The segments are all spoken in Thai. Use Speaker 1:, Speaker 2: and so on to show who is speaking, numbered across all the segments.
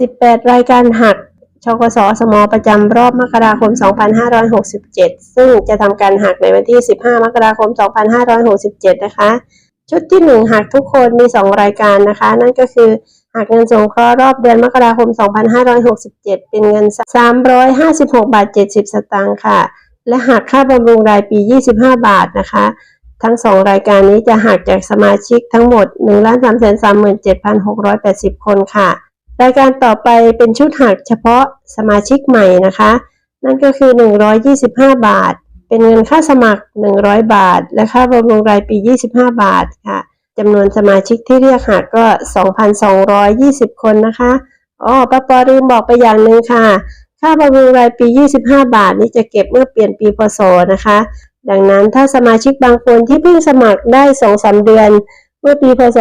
Speaker 1: 18 รายการหักชกสสมประจำรอบมกราคม 2567 ซึ่งจะทำการหักในวันที่ 15 มกราคม 2567 นะคะ ชุดที่ 1 หักทุกคนมี 2 รายการนะคะ นั่นก็คือหักเงินสงเคราะห์รอบเดือนมกราคม 2567 เป็นเงิน 356 บาท 70 สตางค์ค่ะ และหักค่าบำรุงรายปี 25 บาทนะคะ ทั้ง 2 รายการนี้จะหักจากสมาชิกทั้งหมด 1,337,680 คนค่ะ รายการต่อไปเป็นชุดหักเฉพาะสมาชิกใหม่นะคะ นั่นก็คือ 125 บาท เป็นเงินค่าสมัคร 100 บาท และค่าบำรุงรายปี 25 บาทค่ะจำนวนสมาชิกที่เรียกหักก็ 2,220 คนนะคะอ๋อป้าปอลืมบอกไปอย่างหนึ่งค่ะ ค่าบำรุงรายปี 25 บาทนี้จะเก็บเมื่อเปลี่ยนปีพศนะคะ ดังนั้นถ้าสมาชิกบางคนที่เพิ่งสมัครได้ 2-3 เดือน เมื่อปีพศ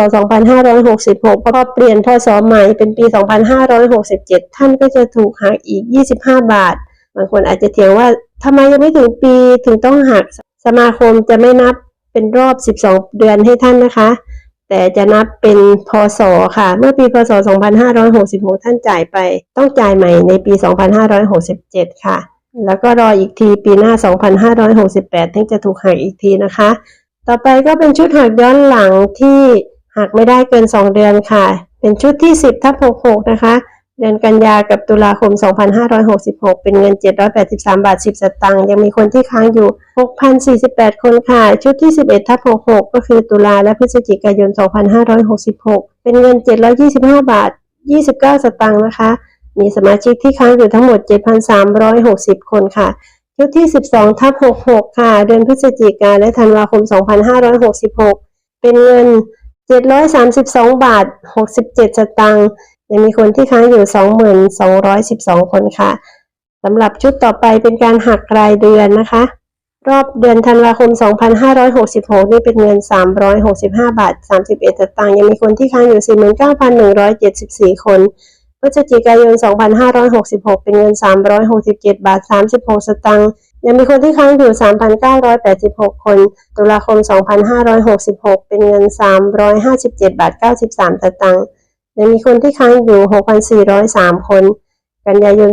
Speaker 1: 2566 พอเปลี่ยนพศใหม่เป็นปี 2567 ท่านก็จะถูกหักอีก 25 บาท บางคนอาจจะเถียงว่าทำไมยังไม่ถึงปีถึงต้องหัก สมาคมจะไม่นับเป็นรอบ 12 เดือนให้ท่านนะคะ แต่จะนับเป็นพศค่ะ เมื่อปีพศ 2566 ท่านจ่ายไป ต้องจ่ายใหม่ในปี 2567 ค่ะ แล้วก็รออีกทีปีหน้า 2568 ถึงจะถูกหักอีกทีนะคะ ต่อไปก็เป็นชุดหักย้อนหลังที่หักไม่ได้เกิน 2 เดือนค่ะ เป็นชุดที่ 10ทับ66 นะคะ เดือนกันยากับตุลาคม 2566 เป็นเงิน 783 บาท 10 สตางค์ ยังมีคนที่ค้างอยู่ 6,048 คนค่ะ ชุดที่ 11ทับ66 ก็คือตุลาและพฤศจิกายน 2566 เป็นเงิน 725 บาท 29 สตางค์นะคะ มีสมาชิกที่ค้างอยู่ทั้งหมด 7,360 คนค่ะ ชุดที่ 12ทับ66 ค่ะ เดือนพฤศจิกาและธันวาคม 2566 เป็นเงิน 732 บาท 67 สตางค์ยังมีคนที่ค้างอยู่2212 คนค่ะสำหรับชุดต่อไปเป็นการหักรายเดือนนะคะ รอบเดือนธันวาคม 2566 นี่เป็นเงิน 365 บาท 31 สตางค์ยังมีคนที่ค้างอยู่ 49,174 คน พฤศจิกายน 2566 เป็นเงิน 367 บาท 36 สตางค์ ยังมีคนที่ค้างอยู่ 3,986 คน ตุลาคม 2566 เป็นเงิน 357 บาท 93 สตางค์ ยังมีคนที่ค้างอยู่ 6,403 คน กันยายน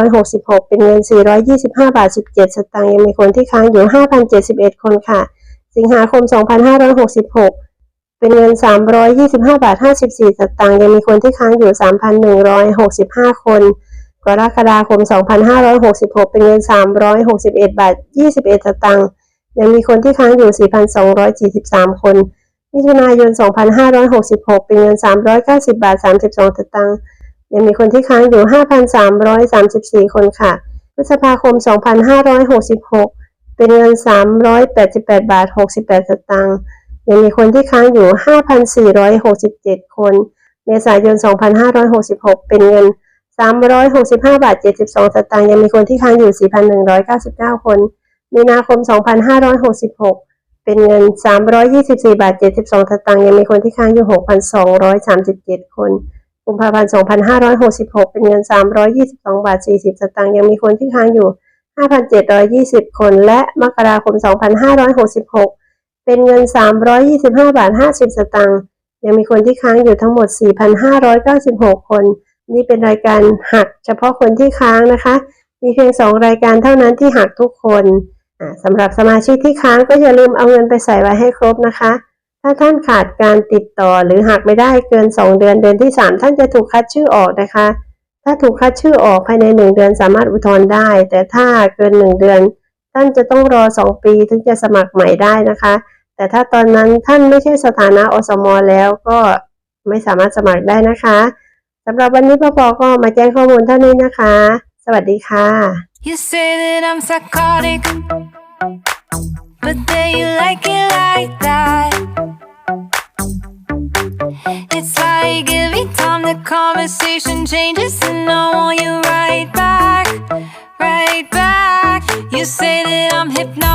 Speaker 1: 2566 เป็นเงิน 425 บาท 17 สตางค์ ยังมีคนที่ค้างอยู่ 5,071 คนค่ะ สิงหาคม 2566 เป็นเงิน 325 บาท 54 สตางค์ยังมีคนที่ค้างอยู่ 3,165 คน กรกฎาคม 2566 เป็นเงิน 361 บาท 21 สตางค์ยังมีคนที่ค้างอยู่ 4,243 คน มิถุนายน 2566 เป็นเงิน 390 บาท 32 สตางค์ยังมีคนที่ค้างอยู่ 5,334 คนค่ะ พฤษภาคม 2566 เป็นเงิน 388 บาท 68 สตางค์ ยังมีคนที่ค้างอยู่ 5,467 คน เมษายน 2566 เป็นเงิน 365 บาท 72 สตางค์ ยังมีคนที่ค้างอยู่ 4,199 คน มีนาคม 2566 เป็นเงิน 324 บาท 72 สตางค์ ยังมีคนที่ค้างอยู่ 6,237 คน กุมภาพันธ์ 2566 เป็นเงิน 322 บาท 40 สตางค์ ยังมีคนที่ค้างอยู่ 5,720 คน และมกราคม 2566 เป็นเงิน 325 บาท 50 สตางค์ ยังมีคนที่ค้างอยู่ทั้งหมด 4,596 คน นี่เป็นรายการหักเฉพาะคนที่ค้างนะคะ มีเพียง 2 รายการเท่านั้นที่หักทุกคนสำหรับสมาชิกที่ค้างก็อย่าลืมเอาเงินไปใส่ไว้ให้ครบนะคะ ถ้าท่านขาดการติดต่อหรือหักไม่ได้เกิน 2 เดือนเดือนที่ 3 ท่านจะถูกคัดชื่อออกนะคะ ถ้าถูกคัดชื่อออกภายใน 1 เดือนสามารถอุทธรณ์ได้ แต่ถ้าเกิน 1 เดือน ท่านจะต้องรอ 2 ปีถึงจะสมัครใหม่ได้นะคะ แต่ถ้าตอนนั้นท่านไม่ใช่สถานะอสม แล้วก็ไม่สามารถสมัครได้นะคะสำหรับวันนี้พ่อปก็มาแจ้งข้อมูลเท่านี้นะคะ สวัสดีค่ะ
Speaker 2: You say that I'm psychotic, but then you like it like that. It's like every time the conversation changes, and I want you right back, right back. You say that I'm hypnotic,